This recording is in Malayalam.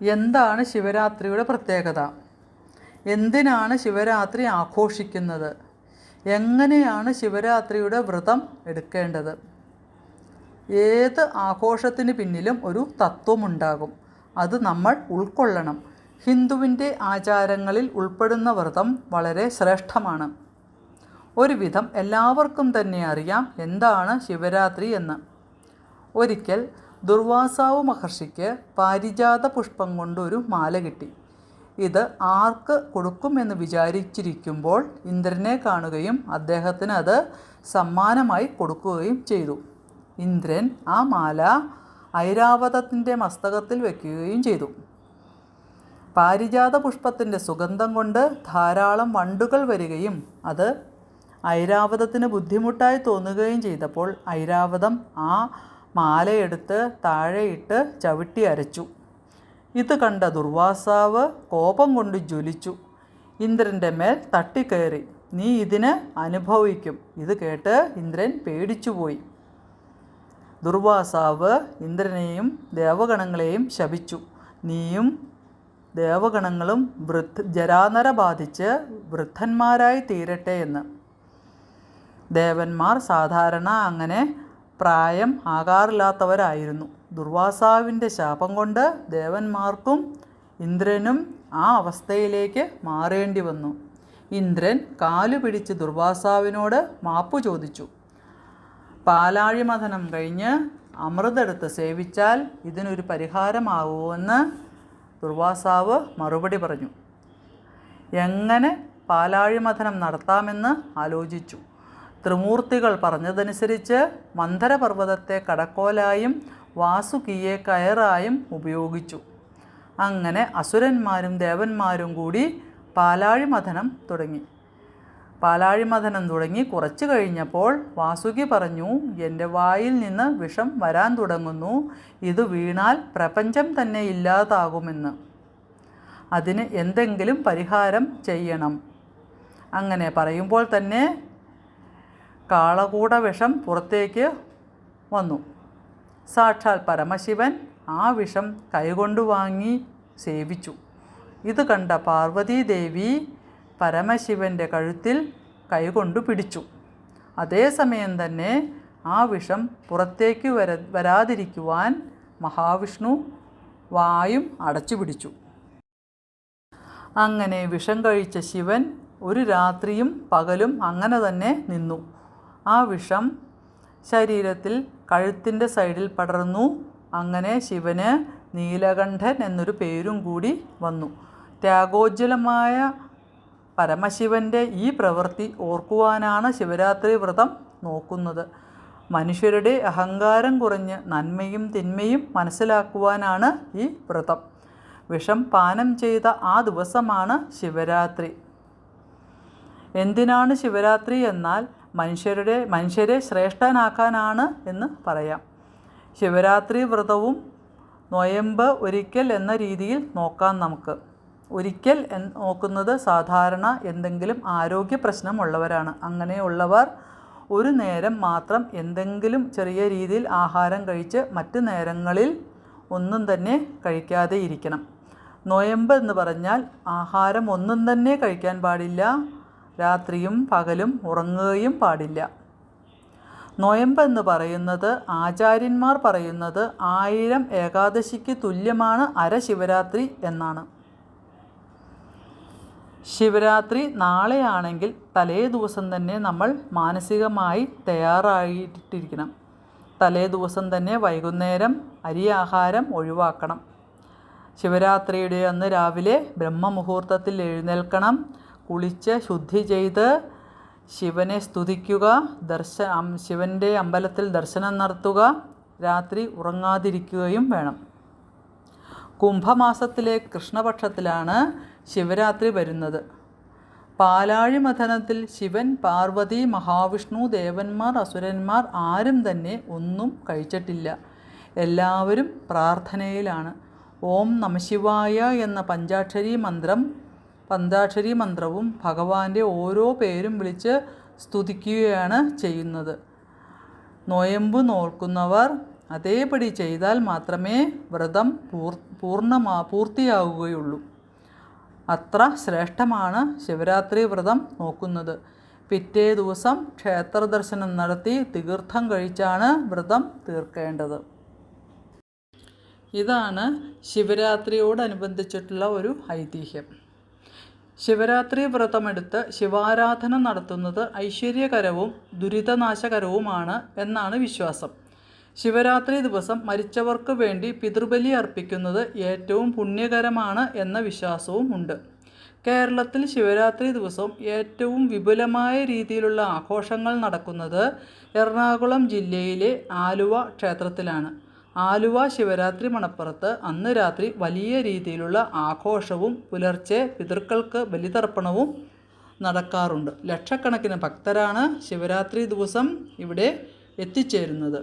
എന്താണ് ശിവരാത്രിയുടെ പ്രത്യേകത? എന്തിനാണ് ശിവരാത്രി ആഘോഷിക്കുന്നത്? എങ്ങനെയാണ് ശിവരാത്രിയുടെ വ്രതം എടുക്കേണ്ടത്? ഏത് ആഘോഷത്തിന് പിന്നിലും ഒരു തത്വമുണ്ടാകും. അത് നമ്മൾ ഉൾക്കൊള്ളണം. ഹിന്ദുവിന്റെ ആചാരങ്ങളിൽ ഉൾപ്പെടുന്ന വ്രതം വളരെ ശ്രേഷ്ഠമാണ്. ഒരുവിധം എല്ലാവർക്കും തന്നെ അറിയാം എന്താണ് ശിവരാത്രി എന്ന്. ഒരിക്കൽ ദുർവാസാവ് മഹർഷിക്ക് പാരിജാത പുഷ്പം കൊണ്ടൊരു മാല കിട്ടി. ഇത് ആർക്ക് കൊടുക്കുമെന്ന് വിചാരിച്ചിരിക്കുമ്പോൾ ഇന്ദ്രനെ കാണുകയും അദ്ദേഹത്തിന് അത് സമ്മാനമായി കൊടുക്കുകയും ചെയ്തു. ഇന്ദ്രൻ ആ മാല ഐരാവതത്തിന്റെ മസ്തകത്തിൽ വയ്ക്കുകയും ചെയ്തു. പാരിജാത പുഷ്പത്തിന്റെ സുഗന്ധം കൊണ്ട് ധാരാളം വണ്ടുകൾ വരികയും അത് ഐരാവതത്തിന് ബുദ്ധിമുട്ടായി തോന്നുകയും ചെയ്തപ്പോൾ ഐരാവതം ആ മാലയെടുത്ത് താഴെയിട്ട് ചവിട്ടി അരച്ചു. ഇത് കണ്ട ദുർവാസാവ് കോപം കൊണ്ട് ജ്വലിച്ചു. ഇന്ദ്രന്റെ മേൽ തട്ടിക്കയറി. നീ ഇതിന് അനുഭവിക്കും. ഇത് കേട്ട് ഇന്ദ്രൻ പേടിച്ചുപോയി. ദുർവാസാവ് ഇന്ദ്രനെയും ദേവഗണങ്ങളെയും ശപിച്ചു. നീയും ദേവഗണങ്ങളും വൃദ്ധ ജരാനര ബാധിച്ച് വൃദ്ധന്മാരായി തീരട്ടെ എന്ന്. ദേവന്മാർ സാധാരണ അങ്ങനെ പ്രായം ആകാറില്ലാത്തവരായിരുന്നു. ദുർവാസാവിന്റെ ശാപം കൊണ്ട് ദേവന്മാർക്കും ഇന്ദ്രനും ആ അവസ്ഥയിലേക്ക് മാറേണ്ടി വന്നു. ഇന്ദ്രൻ കാലു പിടിച്ച് ദുർവാസാവിനോട് മാപ്പ് ചോദിച്ചു. പാലാഴിമഥനം കഴിഞ്ഞ് അമൃതെടുത്ത് സേവിച്ചാൽ ഇതിനൊരു പരിഹാരമാകുമെന്ന് ദുർവാസാവ് മറുപടി പറഞ്ഞു. എങ്ങനെ പാലാഴിമഥനം നടത്താമെന്ന് ആലോചിച്ചു. ത്രിമൂർത്തികൾ പറഞ്ഞതനുസരിച്ച് മന്ധരപർവതത്തെ കടക്കോലായും വാസുകിയെ കയറായും ഉപയോഗിച്ചു. അങ്ങനെ അസുരന്മാരും ദേവന്മാരും കൂടി പാലാഴിമഥനം തുടങ്ങി. പാലാഴിമഥനം തുടങ്ങി കുറച്ചു കഴിഞ്ഞപ്പോൾ വാസുകി പറഞ്ഞു എന്റെ വായിൽ നിന്ന് വിഷം വരാൻ തുടങ്ങുന്നു. ഇത് വീണാൽ പ്രപഞ്ചം തന്നെ ഇല്ലാതാകുമെന്ന്. അതിന് എന്തെങ്കിലും പരിഹാരം ചെയ്യണം. അങ്ങനെ പറയുമ്പോൾ തന്നെ കാളകൂട വിഷം പുറത്തേക്ക് വന്നു. സാക്ഷാൽ പരമശിവൻ ആ വിഷം കൈകൊണ്ടു വാങ്ങി സേവിച്ചു. ഇത് കണ്ട പാർവതീദേവി പരമശിവന്റെ കഴുത്തിൽ കൈകൊണ്ടു പിടിച്ചു. അതേസമയം തന്നെ ആ വിഷം പുറത്തേക്ക് വര വരാതിരിക്കുവാൻ മഹാവിഷ്ണു വായും അടച്ചു പിടിച്ചു. അങ്ങനെ വിഷം കഴിച്ച ശിവൻ ഒരു രാത്രിയും പകലും അങ്ങനെ തന്നെ നിന്നു. ആ വിഷം ശരീരത്തിൽ കഴുത്തിന്റെ സൈഡിൽ പടർന്നു. അങ്ങനെ ശിവന് നീലകണ്ഠൻ എന്നൊരു പേരും കൂടി വന്നു. ത്യാഗോജ്വലമായ പരമശിവന്റെ ഈ പ്രവൃത്തി ഓർക്കുവാനാണ് ശിവരാത്രി വ്രതം നോക്കുന്നത്. മനുഷ്യരുടെ അഹങ്കാരം കുറഞ്ഞ് നന്മയും തിന്മയും മനസ്സിലാക്കുവാനാണ് ഈ വ്രതം. വിഷം പാനം ചെയ്ത ആ ദിവസമാണ് ശിവരാത്രി. എന്തിനാണ് ശിവരാത്രി എന്നാൽ മനുഷ്യരുടെ മനുഷ്യരെ ശ്രേഷ്ഠനാക്കാനാണ് എന്ന് പറയാം. ശിവരാത്രി വ്രതവും നൊയമ്പ് ഒരിക്കൽ എന്ന രീതിയിൽ നോക്കാം നമുക്ക്. ഒരിക്കൽ നോക്കുന്നത് സാധാരണ എന്തെങ്കിലും ആരോഗ്യ പ്രശ്നമുള്ളവരാണ്. അങ്ങനെയുള്ളവർ ഒരു നേരം മാത്രം എന്തെങ്കിലും ചെറിയ രീതിയിൽ ആഹാരം കഴിച്ച് മറ്റു നേരങ്ങളിൽ ഒന്നും തന്നെ കഴിക്കാതെ ഇരിക്കണം. നൊയമ്പ് എന്ന് പറഞ്ഞാൽ ആഹാരം ഒന്നും തന്നെ കഴിക്കാൻ പാടില്ല. രാത്രിയും പകലും ഉറങ്ങുകയും പാടില്ല. നോയമ്പെന്ന് പറയുന്നത് ആചാര്യന്മാർ പറയുന്നത് ആയിരം ഏകാദശിക്ക് തുല്യമാണ് അര ശിവരാത്രി എന്നാണ്. ശിവരാത്രി നാളെയാണെങ്കിൽ തലേ ദിവസം തന്നെ നമ്മൾ മാനസികമായി തയ്യാറായിട്ടിരിക്കണം. തലേ ദിവസം തന്നെ വൈകുന്നേരം അരി ആഹാരം ഒഴിവാക്കണം. ശിവരാത്രിയുടെ അന്ന് രാവിലെ ബ്രഹ്മമുഹൂർത്തത്തിൽ എഴുന്നേൽക്കണം. കുളിച്ച് ശുദ്ധി ചെയ്ത് ശിവനെ സ്തുതിക്കുക ദർശ ശിവന്റെ അമ്പലത്തിൽ ദർശനം നടത്തുക രാത്രി ഉറങ്ങാതിരിക്കുകയും വേണം. കുംഭമാസത്തിലെ കൃഷ്ണപക്ഷത്തിലാണ് ശിവരാത്രി വരുന്നത്. പാലാഴി മഥനത്തിൽ ശിവൻ പാർവതി മഹാവിഷ്ണു ദേവന്മാർ അസുരന്മാർ ആരും തന്നെ ഒന്നും കഴിച്ചിട്ടില്ല. എല്ലാവരും പ്രാർത്ഥനയിലാണ്. ഓം നമശിവായ എന്ന പഞ്ചാക്ഷരി മന്ത്രം പഞ്ചാക്ഷരി മന്ത്രവും ഭഗവാന്റെ ഓരോ പേരും വിളിച്ച് സ്തുതിക്കുകയാണ് ചെയ്യുന്നത്. നോയമ്പ് നോക്കുന്നവർ അതേപടി ചെയ്താൽ മാത്രമേ വ്രതം പൂർ പൂർണമാ പൂർത്തിയാവുകയുള്ളൂ. അത്ര ശ്രേഷ്ഠമാണ് ശിവരാത്രി വ്രതം നോക്കുന്നത്. പിറ്റേ ദിവസം ക്ഷേത്ര ദർശനം നടത്തി തീർത്ഥം കഴിച്ചാണ് വ്രതം തീർക്കേണ്ടത്. ഇതാണ് ശിവരാത്രിയോടനുബന്ധിച്ചിട്ടുള്ള ഒരു ഐതിഹ്യം. ശിവരാത്രി വ്രതമെടുത്ത് ശിവാരാധന നടത്തുന്നത് ഐശ്വര്യകരവും ദുരിതനാശകരവുമാണ് എന്നാണ് വിശ്വാസം. ശിവരാത്രി ദിവസം മരിച്ചവർക്ക് വേണ്ടി പിതൃബലി അർപ്പിക്കുന്നത് ഏറ്റവും പുണ്യകരമാണ് എന്ന വിശ്വാസവും ഉണ്ട്. കേരളത്തിൽ ശിവരാത്രി ദിവസം ഏറ്റവും വിപുലമായ രീതിയിലുള്ള ആഘോഷങ്ങൾ നടക്കുന്നത് എറണാകുളം ജില്ലയിലെ ആലുവ ക്ഷേത്രത്തിലാണ്. ആലുവ ശിവരാത്രി മണപ്പുറത്ത് അന്ന് രാത്രി വലിയ രീതിയിലുള്ള ആഘോഷവും പുലർച്ചെ പിതൃക്കൾക്ക് ബലിതർപ്പണവും നടക്കാറുണ്ട്. ലക്ഷക്കണക്കിന് ഭക്തരാണ് ശിവരാത്രി ദിവസം ഇവിടെ എത്തിച്ചേരുന്നത്.